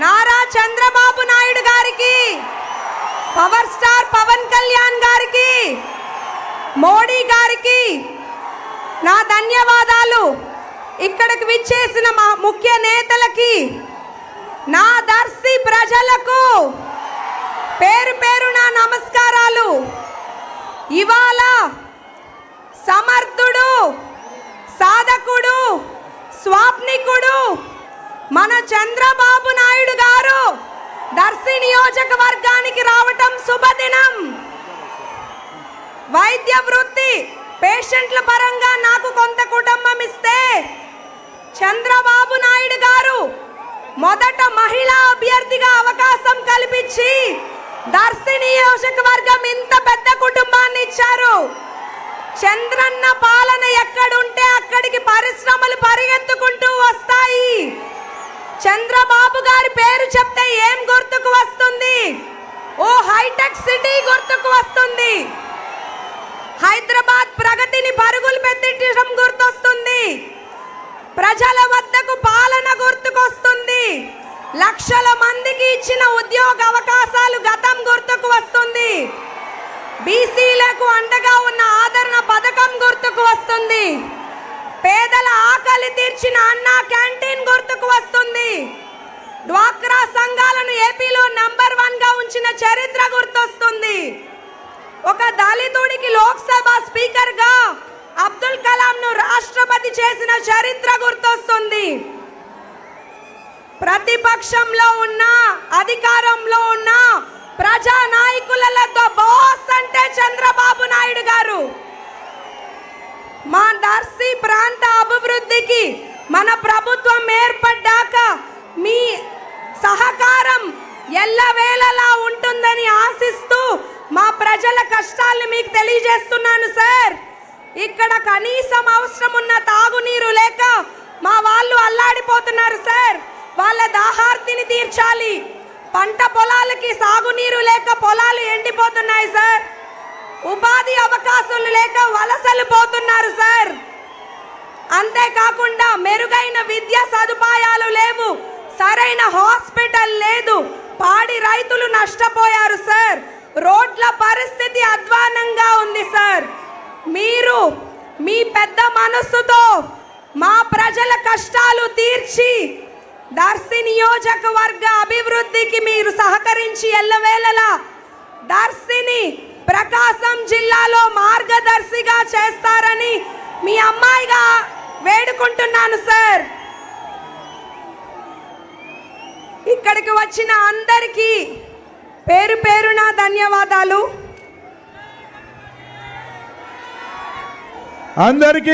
నారా చంద్రబాబు నాయుడు గారికి power star Pawan Kalyan గారికి మోడీ గారికి నా ధన్యవాదాలు. ఇక్కడికి విచ్చేసిన మా ముఖ్య నేతలకి నా దర్శి ప్రజలకు పేరు పేరు నా నమస్కారాలు. ఇవాళ మన చంద్రబాబు నాయుడు గారు దర్శి నియోజకవర్గానికి రావటం శుభదినం. వైద్య వృత్తి పేషెంట్ల పరంగా నాకు కొంత కుటుంబం ఇస్తే చంద్రబాబు నాయుడు గారు మొదట మహిళా అభ్యర్థిగా అవకాశం కల్పించి దర్శి నియోజకవర్గం ఇంత పెద్ద కుటుంబాన్ని ఇచ్చారు. చంద్రన్న పాలన ఎక్కడుంటే అక్కడికి పరిశ్రమలు పరిగెత్తుకుంటూ వస్తాయి. చంద్రబాబు గారి పేరు చెప్తే ఏం గుర్తుకు వస్తుంది? ఓ హైటెక్ సిటీ గుర్తుకు వస్తుంది. హైదరాబాద్ ప్రగతిని పరుగులు పెట్టించడం గుర్తొస్తుంది. ప్రజల వద్దకు పాలన గుర్తుకొస్తుంది. లక్షల మందికి ఇచ్చిన ఉద్యోగ చరిత్ర గుర్తొస్తుంది. ఒక దళితుడికి లోక్సభ స్పీకర్గా అబ్దుల్ కలాం ను రాష్ట్రపతి చేసిన చరిత్ర గుర్తొస్తుంది. ప్రతిపక్షంలో ఉన్న అధికారంలో ఉన్న ప్రజా నాయకులతో బాస్ అంటే చంద్రబాబు నాయుడు గారు. మా దర్శి ప్రాంత అభివృద్ధికి మన ప్రభుత్వం ఏర్పడి మీ సహకారం ఎల్లవేళలా ఉంటుందని ఆశిస్తూ మా ప్రజల కష్టాలు మీకు తెలియజేస్తున్నాను సార్. ఇక్కడ కనీసం అవసరం ఉన్న తాగునీరు లేక మా వాళ్ళు అల్లాడిపోతున్నారు సార్. వాళ్ళ దాహార్తిని తీర్చాలి. పంట పొలాలకి సాగునీరు లేక పొలాలు ఎండిపోతున్నాయి సార్. ఉపాధి అవకాశాలు లేక వలసలు పోతున్నారు సార్. అంతేకాకుండా మెరుగైన విద్యా సదుపాయాలు లేవు. సరైన హాస్పిటల్ లేదు. పాడి రైతులు నష్టపోయారు సార్. మీరు మీ పెద్ద మనస్సుతో మా ప్రజల కష్టాలు తీర్చి దర్శి నియోజకవర్గ అభివృద్ధికి మీరు సహకరించి ఎల్లవేళలా దర్శిని ప్రకాశం జిల్లాలో మార్గదర్శిగా చేస్తారని మీ అమ్మాయిగా వేడుకుంటున్నాను సార్. ఇక్కడికి వచ్చిన అందరికీ పేరు పేరున ధన్యవాదాలు. అందరికీ